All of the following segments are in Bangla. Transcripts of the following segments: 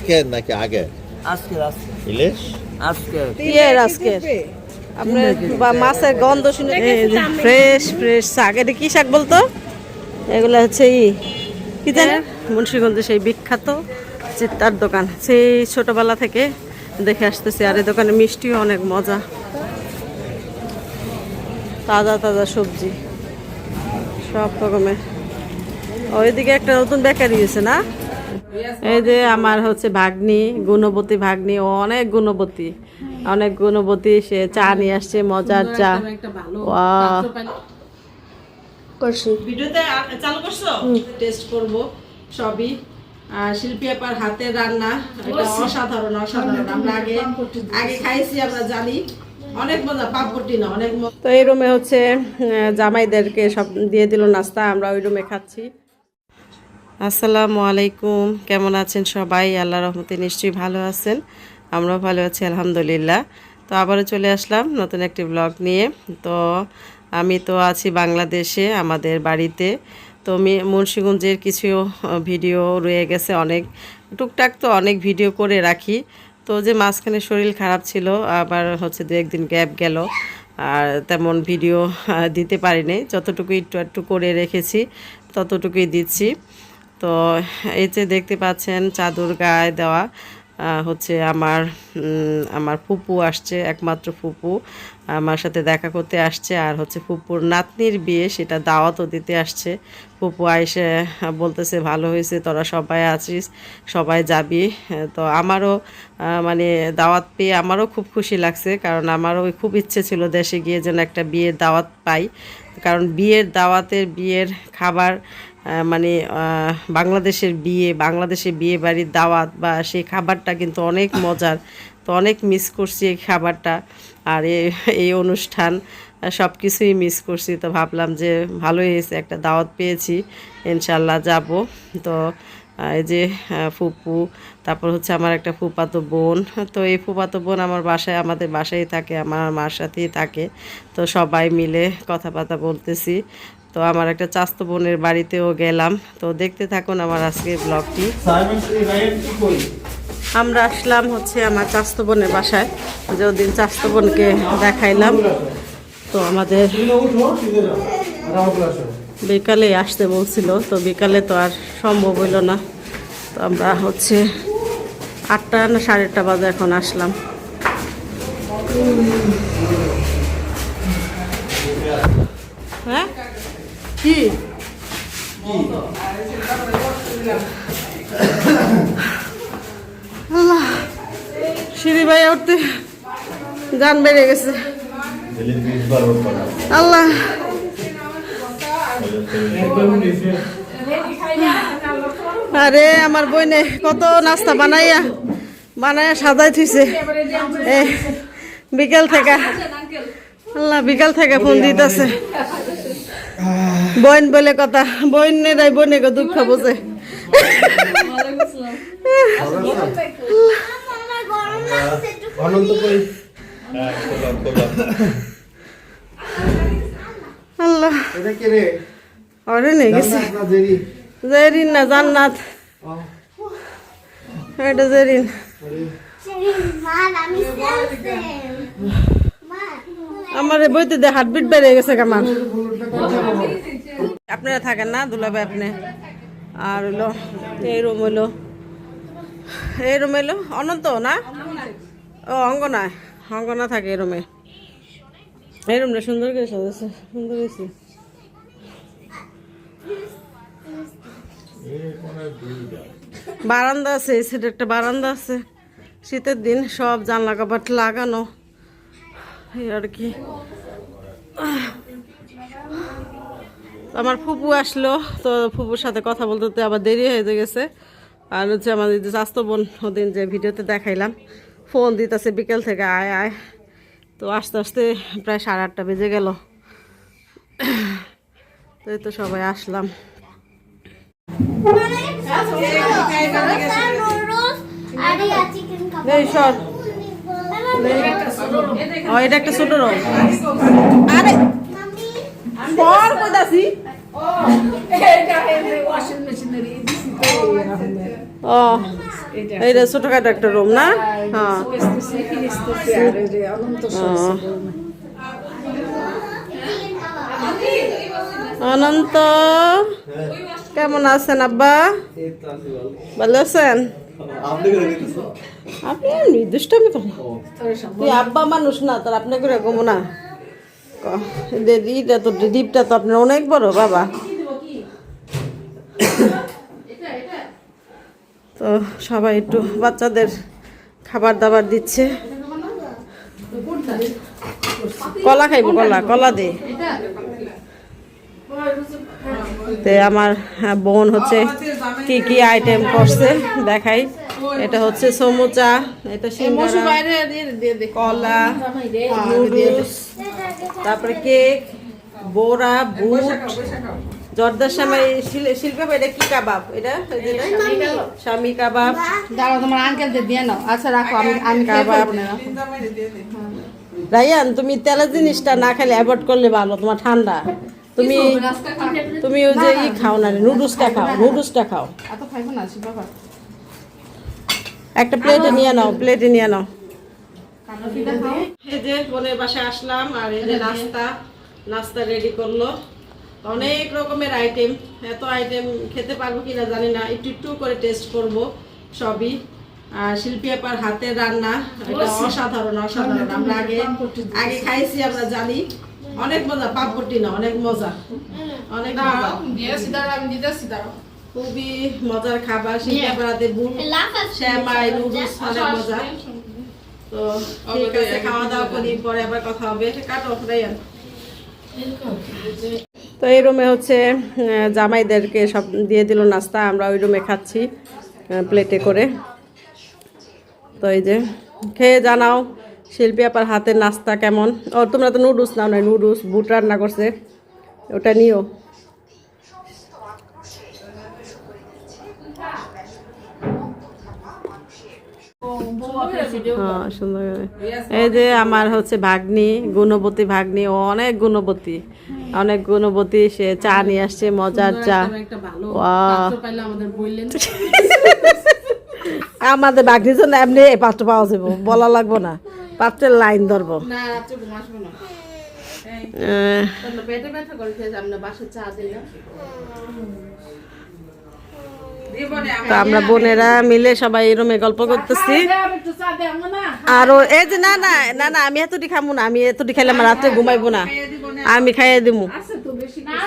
আজকে নাকি আগে? আজকে আজকে। ইলিশ? আজকে। ইয়ের আজকে। আপনার বা মাছের গন্ধ শুনে ফ্রেশ ফ্রেশ শাক। এটা কি শাক বলতো? এগুলো হচ্ছে ই। কি জানেন মুন্সিগঞ্জে সেই বিখ্যাত চিত্তার দোকান। সেই ছোটবেলা থেকে দেখে আসতেছি। আর এই দোকানে মিষ্টিও অনেক মজা। তাজা তাজা সবজি। সব রকমের। ওইদিকে একটা নতুন বেকারি হয়েছে না? এই যে আমার হচ্ছে ভাগ্নি গুণবতী ভাগ্নি ও অনেক গুণবতী। অনেক গুণবতী সে চা নিয়ে আসছে মজার চা। ওয়াও। ভিডিওতে চালু করছ? টেস্ট করব সবই। আর শিল্পী আপার হাতের রান্না এটা অসাধারণ অসাধারণ। আমরা আগে আগে খাইছি আমরা জানি। অনেক মজা পাপড়টি না অনেক তো এই রুমে হচ্ছে জামাইদেরকে সব দিয়ে দিল নাস্তা আমরা ওই রুমে খাচ্ছি। আসসালামু আলাইকুম। কেমন আছেন সবাই? আল্লাহ রহমতে নিশ্চয়ই ভালো আছেন। আমরাও ভালো আছি, আলহামদুলিল্লাহ। তো আবারও চলে আসলাম নতুন একটি ব্লগ নিয়ে। তো আমি তো আছি বাংলাদেশে, আমাদের বাড়িতে। তো মুন্সিগঞ্জের কিছু ভিডিও রয়ে গেছে অনেক। টুকটাক তো অনেক ভিডিও করে রাখি। তো যে মাঝখানে শরীর খারাপ ছিল, আবার হচ্ছে দু একদিন গ্যাপ গেল। আর তেমন ভিডিও দিতে পারিনি। যতটুকু একটু একটু করে রেখেছি, ততটুকুই দিচ্ছি। তো এই যে দেখতে পাচ্ছেন চাদর গায়ে দেওয়া হচ্ছে আমার আমার ফুপু আসছে, একমাত্র ফুপু। আমার সাথে দেখা করতে আসছে আর হচ্ছে ফুপুর নাতনির বিয়ে, সেটা দাওয়াতও দিতে আসছে। ফুপু আইসে, বলতেছে, ভালো হয়েছে, তোরা সবাই আছিস, সবাই যাবি। তো আমারও মানে দাওয়াত পেয়ে আমারও খুব খুশি লাগছে, কারণ আমারও খুব ইচ্ছে ছিল দেশে গিয়ে যেন একটা বিয়ের দাওয়াত পাই। কারণ বিয়ের, দাওয়াতের বিয়ের খাবার মানে বাংলাদেশের বিয়ে বাংলাদেশের বিয়ে বাড়ির দাওয়াত বা সেই খাবারটা কিন্তু অনেক মজার। তো অনেক মিস করছি এই খাবারটা আর এই অনুষ্ঠান সব কিছুই মিস করছি। তো ভাবলাম যে ভালোই হয়েছে, একটা দাওয়াত পেয়েছি। ইনশাল্লাহ যাব। তো এই যে ফুপু, তারপর হচ্ছে আমার একটা ফুপাতো বোন। তো এই ফুপাতো বোন আমার বাসায়, আমাদের বাসায় থাকে, আমার মার সাথেই থাকে। তো সবাই মিলে কথাবার্তা বলতেছি। তো আমার একটা চাস্তো বোনের বাড়িতেও গেলাম। তো দেখতে থাকুন আমার আজকের ব্লগটি। আমরা আসলাম হচ্ছে আমার চাস্তো বোনের বাসায়। যে ওদিন চাস্তো বোনকে দেখাইলাম, তো আমাদের বিকালে আসতে বলছিল তো বিকালে তো আর সম্ভব হইল না। তো আমরা হচ্ছে আটটা না সাড়ে আটটা বাজে এখন আসলাম। হ্যাঁ? কি? আল্লাহ সিঁড়ি ভাই উঠতে গান বেড়ে গেছে। আল্লাহ। আরে আমার বইনে কত নাস্তা বানাইয়া বানাইয়া সাজাই থুইছে। বিকেল থেকে। আল্লাহ বিকাল থেকে ফোন দিতেছে। বইন বলে কথা বইন নেই বইনে গো দুঃখ বোঝে। আল্লাহ। অরে গেছে। না দেরি জেরিন না জান্নাত। এটা জেরিন। আমার বইতে দিয়ে হার্টবিট বেড়ে গেছে আমার। আপনারা থাকেন না দুলাভাই আপনি? আর হলো এই রুম হইল এই রুম হইল অনন্ত না? ও অঙ্গনা। অঙ্গনা থাকে এই রুমে এই রুমটা সুন্দর করে সুন্দর হয়েছে। বারান্দা আছে, এই সাইডে একটা বারান্দা আছে। শীতের দিন সব জানলা কাপড় লাগানো। আর কি। আমার ফুপু আসলো, তো ফুপুর সাথে কথা বলতে আবার দেরি হয়ে গেছে। আর হচ্ছে আমাদের যে স্বাস্থ্য বোন ওদিন যে ভিডিওতে দেখাইলাম ফোন দিতেছে বিকেল থেকে, আয় আয়। তো আস্তে আস্তে প্রায় সাড়ে আটটা বেজে গেল। তো এই তো সবাই আসলাম। এটা একটা ছোট রং। আরে। পর ও এইটা ছোটখাটো একটা রুম না? হ্যাঁ। অনন্ত। কেমন আছেন আব্বা? ভালো আছেন? তুই মানুষ না করে কমো না। তো আপনার অনেক বাবা। তো সবাই একটু বাচ্চাদের খাবার দাবার দিচ্ছে। কলা খাইব, কলা কলা দে। তে আমার হ্যাঁ, বোন হচ্ছে কি কি আইটেম করছে দেখাই। এটা হচ্ছে সমুচা এটা সিঙ্গারা কলা নুডলস তারপরে কেক বোরা বুট। জর্দার সময় শিল্পে এটা কি কাবাব? এটা? স্বামী কাবাব। দাঁড়াও তোমার আঙ্কেলদের দিয়ে নাও। আচ্ছা রাখো আমি আমি কাবাব। না। রায়ান তুমি তেলের জিনিসটা না খেলে অ্যাভয়েড করলে ভালো তোমার ঠান্ডা। তুমি তুমি ওই যে ই খাও না নুডলসটা খাও নুডলসটা খাও। একটা প্লেটে নিয়ে নাও প্লেটে নিয়ে নাও। এই যে বোনের বাসায় আসলাম আর এই যে নাস্তা নাস্তা রেডি করল। অনেক রকমের আইটেম এত আইটেম খেতে পারব কিনা জানি না একটু একটু করে টেস্ট করব সবই। আর শিল্পী আপার হাতের রান্না এটা অসাধারণ অসাধারণ। আমরা আগে আগে খাইছি আমরা জানি। অনেক মজা পাপড়টি না অনেক মজা। অনেক খুবই মজার খাবার শিল্পী আপার বুট শ্যামাই নুডলস অনেক মজা। তো ঠিক আছে খাওয়া দাওয়া করি পরে আবার কথা হবে। কাটো রাইয়ান তো এই রুমে হচ্ছে জামাইদেরকে সব দিয়ে দিল নাস্তা আমরা ওই রুমে খাচ্ছি প্লেটে করে। তো এই যে খেয়ে জানাও। শিল্পী আপার হাতের নাস্তা কেমন? ও, তোমরা তো নুডলস নাও না নুডলস, বুট রান্না করছে। ওটা নিও। হ্যাঁ এই যে আমার হচ্ছে ভাগ্নি, গুণবতী ভাগ্নি অনেক গুণবতী। অনেক গুণবতী, সে চা নিয়ে আসছে, মজার চা। আমাদের ভাগ্নির জন্য এমনি পাত্র পাওয়া যাব, বলা লাগবো না। পাত্রের লাইন ধরবো। আমরা তো আমরা বোনেরা মিলে সবাই এই রুমে গল্প করতেছি। আর এই যে না না না না আমি এতটি খামু না আমি এতটি খাইলে আমার রাত্রে ঘুমাইবো না। আমি খাইয়ে দিব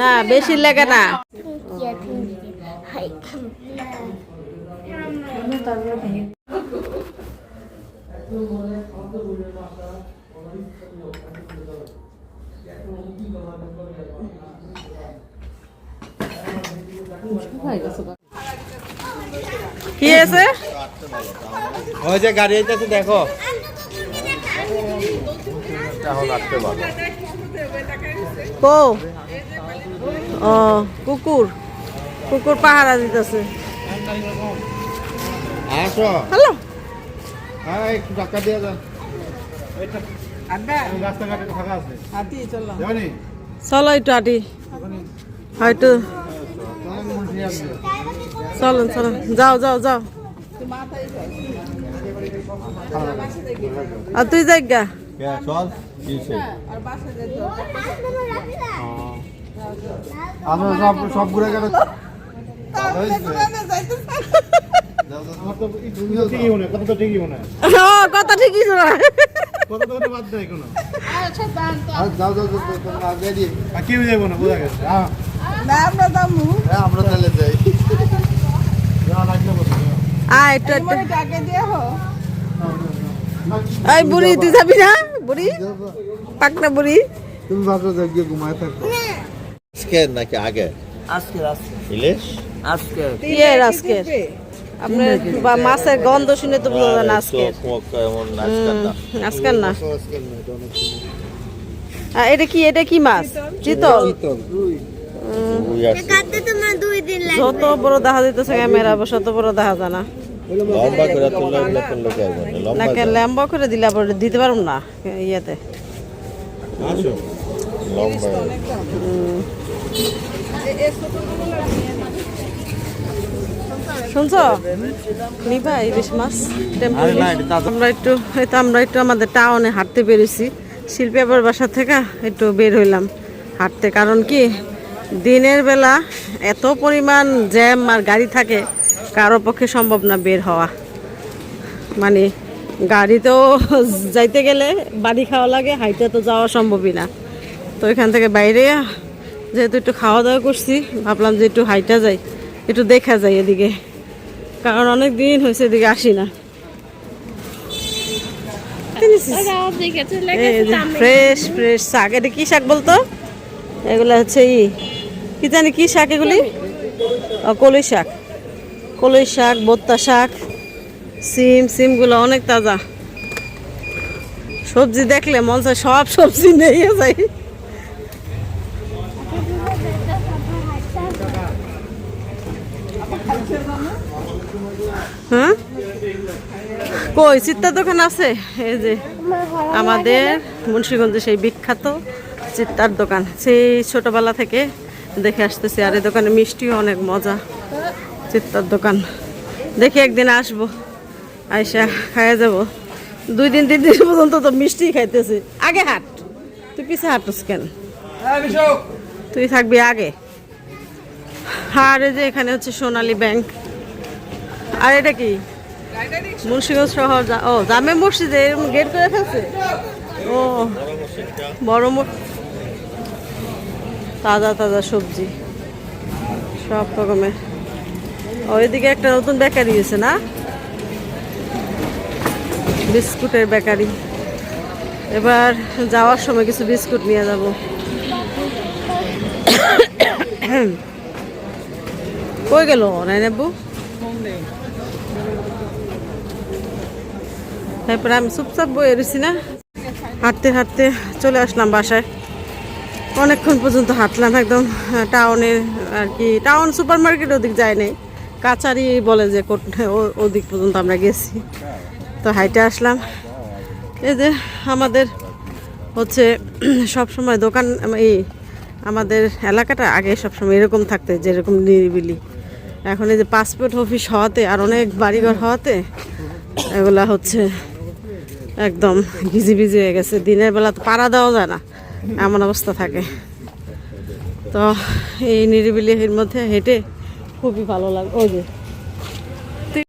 না। বেশি বেশি না। না কি আছে ওই যে গাড়ি আইতেছে দেখো। কো? ও কুকুর। কুকুর পাহারা দিতেছে। আসো। হ্যালো? হ্যাঁ একটু টাকা দিয়ে যান রাস্তাঘাটে ফাঁকা আছে। চলো। একটু আটি হয়তো। চলো চলো। যাও যাও যাও। আর তুই যাই গা। চল। আমরা সব সব ঘুরে গেলে ঠিকই কথা তো ঠিকই শোনা কথা তো বাদ দেয় কোনো যাও যাও যাও তোমরা আগে? দিয়ে কেউ যাব না বোঝা গেছে আমরা তাহলে যাই যা লাগলে বলো আয় একটু একটু এই বুড়ি তুই যাবি না বুড়ি পাকনা বুড়ি তুমি ঘুমায় থাকো আজকে নাকি আগে আজকে আজকে ইলিশ। আজকে কি আজকে আপনার বা মাছের গন্ধ শুনে তো বোঝা যায় না আজকে। আজকাল না। এটা কি এটা কি মাছ? চিতল? যত বড় দেখা যাইতেছে ক্যামেরা তত বড় দেখা যায় না। লম্বা করে দিলে আবার দিতে পারব না ইয়েতে। লম্বা। শুনছো? নিবা ইলিশ মাছ। আমরা একটু এই আমরা একটু আমাদের টাউনে হাঁটতে পেরেছি শিল্পী আবার বাসা থেকে একটু বের হইলাম হাঁটতে। কারণ কি দিনের বেলা এত পরিমাণ জ্যাম আর গাড়ি থাকে কারও পক্ষে সম্ভব না বের হওয়া। মানে গাড়িতেও যাইতে গেলে বাড়ি খাওয়া লাগে হাইটে তো যাওয়া সম্ভবই না। তো এখান থেকে বাইরে যেহেতু একটু খাওয়া দাওয়া করছি ভাবলাম যে একটু হাইটা যাই। একটু দেখা যায় এদিকে। কারণ অনেক দিন হয়েছে এদিকে আসি না। ফ্রেশ ফ্রেশ শাক। এটা কি শাক বলতো? এগুলো হচ্ছে ই। কি জানি কি শাক এগুলি? কলই শাক। কলই শাক বত্তা শাক সিম সিমগুলো অনেক তাজা। সবজি দেখলে মন সব সবজি নিয়ে যাই। হ্যাঁ? কই চিত্তার দোকান আছে? এই যে আমাদের মুন্সীগঞ্জে সেই বিখ্যাত চিত্তার দোকান। সেই ছোটবেলা থেকে দেখে আসতেছি আর এই দোকানে মিষ্টিও অনেক মজা। চিত্তার দোকান। দেখি একদিন আসব আইসা খাইয়া যাব। দুই দিন তিন দিন পর্যন্ত তো মিষ্টি খাইতেছি। আগে হাট। তুই পিছে হাঁটস কেন? তুই থাকবি আগে। আর এই যে এখানে হচ্ছে সোনালী ব্যাংক। আর এটা কি? মুন্সিগঞ্জ শহর ও, জামে মসজিদে এরকম গেট করে ফেলছে ও, বড় তাজা তাজা সবজি, সব রকমের। ওইদিকে একটা নতুন বেকারি আছে না? বিস্কুটের বেকারি। এবার যাওয়ার সময় কিছু বিস্কুট নিয়ে যাব। কই গেল নাই নেবু তারপরে আমি চুপচাপ বয়ে রয়েছি না। হাঁটতে হাঁটতে চলে আসলাম বাসায়। অনেকক্ষণ পর্যন্ত হাঁটলাম একদম। টাউনের আর কি, টাউন সুপার মার্কেট ওদিক যায় নাই। কাছারি বলে যে ওদিক পর্যন্ত আমরা গেছি। তো হাইটে আসলাম। এই যে আমাদের হচ্ছে সব সময় দোকান, এই আমাদের এলাকাটা আগে সবসময় এরকম থাকতে, যেরকম নিরিবিলি। এখন এই যে পাসপোর্ট অফিস হওয়াতে আর অনেক বাড়িঘর হওয়াতে এগুলা হচ্ছে একদম ভিজি ভিজি হয়ে গেছে। দিনের বেলা তো পাড়া দেওয়া যায় না, এমন অবস্থা থাকে। তো এই নিরিবিলির মধ্যে হেঁটে খুবই ভালো লাগে ওই যে